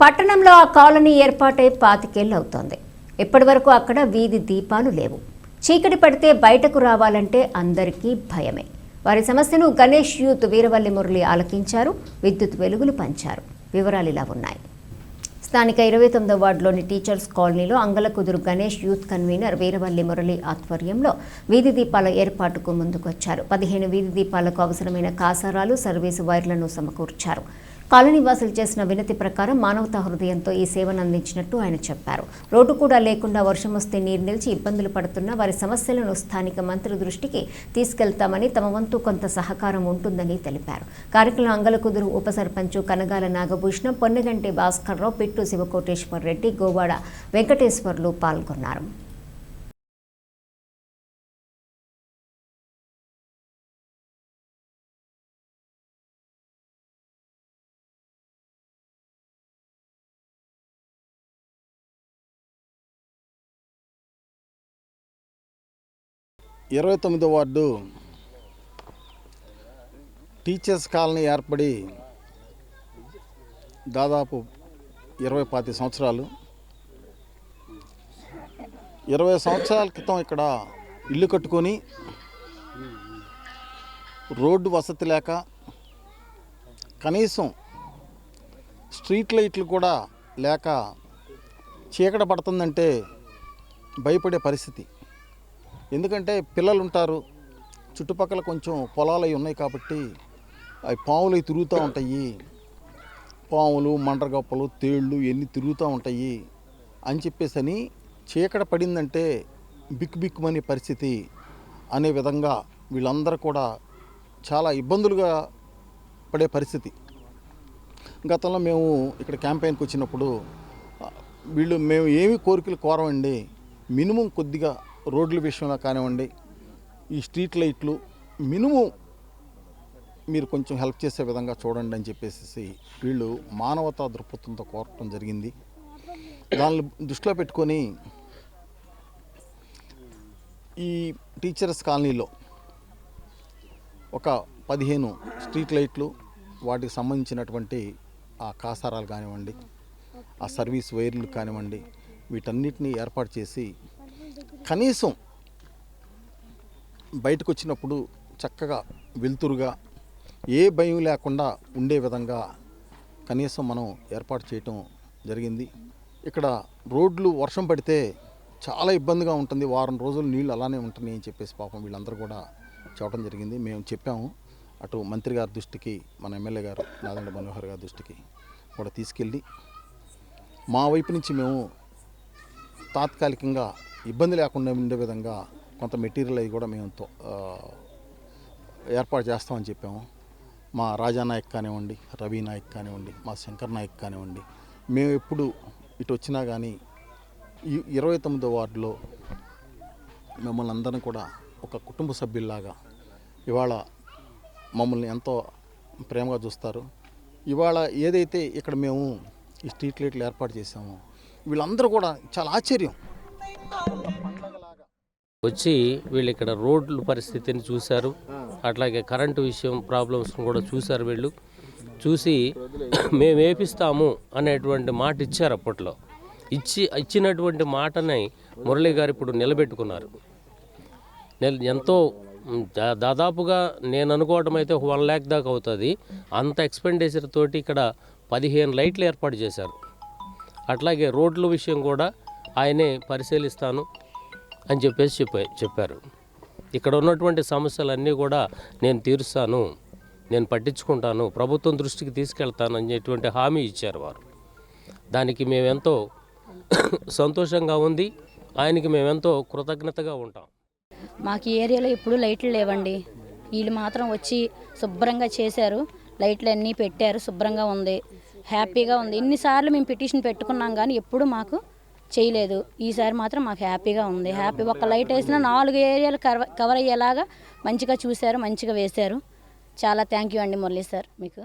పట్టణంలో ఆ కాలనీ ఏర్పాటై పాతికేళ్ళవుతోంది. ఇప్పటి వరకు అక్కడ వీధి దీపాలు లేవు. చీకటి పడితే బయటకు రావాలంటే అందరికీ భయమే. వారి సమస్యను గణేష్ యూత్ వీరవల్లి మురళి ఆలకించారు విద్యుత్ వెలుగులు పంచారు. వివరాలు ఇలా ఉన్నాయి. స్థానిక ఇరవై తొమ్మిదో వార్డులోని టీచర్స్ కాలనీలో అంగలకుదురు గణేష్ యూత్ కన్వీనర్ వీరవల్లి మురళి ఆధ్వర్యంలో వీధి దీపాల ఏర్పాటుకు ముందుకొచ్చారు. పదిహేను వీధి దీపాలకు అవసరమైన కాసారాలు సర్వీసు వైర్లను సమకూర్చారు. కాలనీవాసులు చేసిన వినతి ప్రకారం మానవతా హృదయంతో ఈ సేవను అందించినట్టు ఆయన చెప్పారు. రోడ్డు కూడా లేకుండా వర్షం వస్తే నీరు నిలిచి ఇబ్బందులు పడుతున్న వారి సమస్యలను స్థానిక మంత్రి దృష్టికి తీసుకెళ్తామని తమ వంతు కొంత సహకారం ఉంటుందని తెలిపారు. కార్యక్రమం అంగలకుదురు ఉప సర్పంచ్ కనగాల నాగభూషణం పొన్నగంటి భాస్కర్రావు పిట్టు శివకోటేశ్వర్ రెడ్డి గోవాడ వెంకటేశ్వర్లు పాల్గొన్నారు. ఇరవై తొమ్మిదో వార్డు టీచర్స్ కాలనీ ఏర్పడి దాదాపు ఇరవై పాతి సంవత్సరాలు. ఇరవై సంవత్సరాల క్రితం ఇక్కడ ఇల్లు కట్టుకొని రోడ్డు వసతి లేక కనీసం స్ట్రీట్ లైట్లు కూడా లేక చీకట పడుతుందంటే భయపడే పరిస్థితి. ఎందుకంటే పిల్లలు ఉంటారు చుట్టుపక్కల కొంచెం పొలాలు అవి ఉన్నాయి కాబట్టి అవి పాములు అవి తిరుగుతూ ఉంటాయి. పాములు మండ్రగప్పలు తేళ్ళు ఇవన్నీ తిరుగుతూ ఉంటాయి అని చెప్పేసి అని చీకట పడిందంటే బిక్ బిక్కుమనే పరిస్థితి అనే విధంగా వీళ్ళందరూ కూడా చాలా ఇబ్బందులుగా పడే పరిస్థితి. గతంలో మేము ఇక్కడ క్యాంపెయిన్కి వచ్చినప్పుడు వీళ్ళు మేము ఏమి కోరికలు కోరమండి మినిమం కొద్దిగా రోడ్ల విషయంలో కానివ్వండి ఈ స్ట్రీట్ లైట్లు మినిమం మీరు కొంచెం హెల్ప్ చేసే విధంగా చూడండి అని చెప్పేసి వీళ్ళు మానవతా దృక్పథంతో కోరటం జరిగింది. దాన్ని దృష్టిలో పెట్టుకొని ఈ టీచర్స్ కాలనీలో ఒక పదిహేను స్ట్రీట్ లైట్లు వాటికి సంబంధించినటువంటి ఆ కాసారాలు కానివ్వండి ఆ సర్వీస్ వైర్లు కానివ్వండి వీటన్నిటిని ఏర్పాటు చేసి కనీసం బయటకు వచ్చినప్పుడు చక్కగా వెలుతురుగా ఏ భయం లేకుండా ఉండే విధంగా కనీసం మనం ఏర్పాటు చేయటం జరిగింది. ఇక్కడ రోడ్లు వర్షం పడితే చాలా ఇబ్బందిగా ఉంటుంది. వారం రోజులు నీళ్ళు అలానే ఉంటున్నాయి అని చెప్పేసి పాపం వీళ్ళందరూ కూడా చెప్పడం జరిగింది. మేము చెప్పాము. అటు మంత్రి గారి దృష్టికి మన ఎమ్మెల్యే గారు నాదండ మనోహర్ గారి దృష్టికి కూడా తీసుకెళ్ళి మా వైపు నుంచి మేము తాత్కాలికంగా ఇబ్బంది లేకుండా ఉండే విధంగా కొంత మెటీరియల్ అవి కూడా మేము తో- ఏర్పాటు చేస్తామని చెప్పాము. మా రాజా నాయక్ కానివ్వండి రవి నాయక్ కానివ్వండి మా శంకర్ నాయక్ కానివ్వండి మేము ఎప్పుడు ఇటు వచ్చినా కానీ ఇరవై తొమ్మిదో వార్డులో మిమ్మల్ని అందరిని కూడా ఒక కుటుంబ సభ్యుల్లాగా ఇవాళ మమ్మల్ని ఎంతో ప్రేమగా చూస్తారు. ఇవాళ ఏదైతే ఇక్కడ మేము ఈ స్ట్రీట్ లైట్లు ఏర్పాటు చేసామో వీళ్ళందరూ కూడా చాలా ఆశ్చర్యం. వచ్చి వీళ్ళు ఇక్కడ రోడ్ల పరిస్థితిని చూశారు. అట్లాగే కరెంటు విషయం ప్రాబ్లమ్స్ కూడా చూశారు వీళ్ళు. చూసి మేము వేపిస్తాము అనేటువంటి మాట ఇచ్చారు అప్పట్లో. ఇచ్చి ఇచ్చినటువంటి మాటని మురళి గారు ఇప్పుడు నిలబెట్టుకున్నారు. నెల ఎంతో దాదాపుగా నేను అనుకోవడం అయితే ఒక వన్ ల్యాక్ దాకా అవుతుంది. అంత ఎక్స్పెండిచర్ తోటి ఇక్కడ పదిహేను లైట్లు ఏర్పాటు చేశారు. అట్లాగే రోడ్ల విషయం కూడా ఆయనే పరిశీలిస్తాను అని చెప్పేసి చెప్పా చెప్పారు. ఇక్కడ ఉన్నటువంటి సమస్యలన్నీ కూడా నేను తీరుస్తాను నేను పట్టించుకుంటాను ప్రభుత్వం దృష్టికి తీసుకెళ్తాను అనేటువంటి హామీ ఇచ్చారు వారు. దానికి మేమెంతో సంతోషంగా ఉంది ఆయనకి మేమెంతో కృతజ్ఞతగా ఉంటాం. మాకు ఈ ఏరియాలో ఎప్పుడు లైట్లు లేవండి. వీళ్ళు మాత్రం వచ్చి శుభ్రంగా చేశారు లైట్లు అన్నీ పెట్టారు శుభ్రంగా ఉంది హ్యాపీగా ఉంది. ఎన్నిసార్లు మేము పిటిషన్ పెట్టుకున్నాం కానీ ఎప్పుడు మాకు చేయలేదు. ఈసారి మాత్రం మాకు హ్యాపీగా ఉంది. హ్యాపీ ఒక లైట్ వేసినా నాలుగు ఏరియాలు కవర్ కవర్ అయ్యేలాగా మంచిగా చూశారు మంచిగా వేశారు. చాలా థ్యాంక్ యూ అండి మురళీ సార్ మీకు.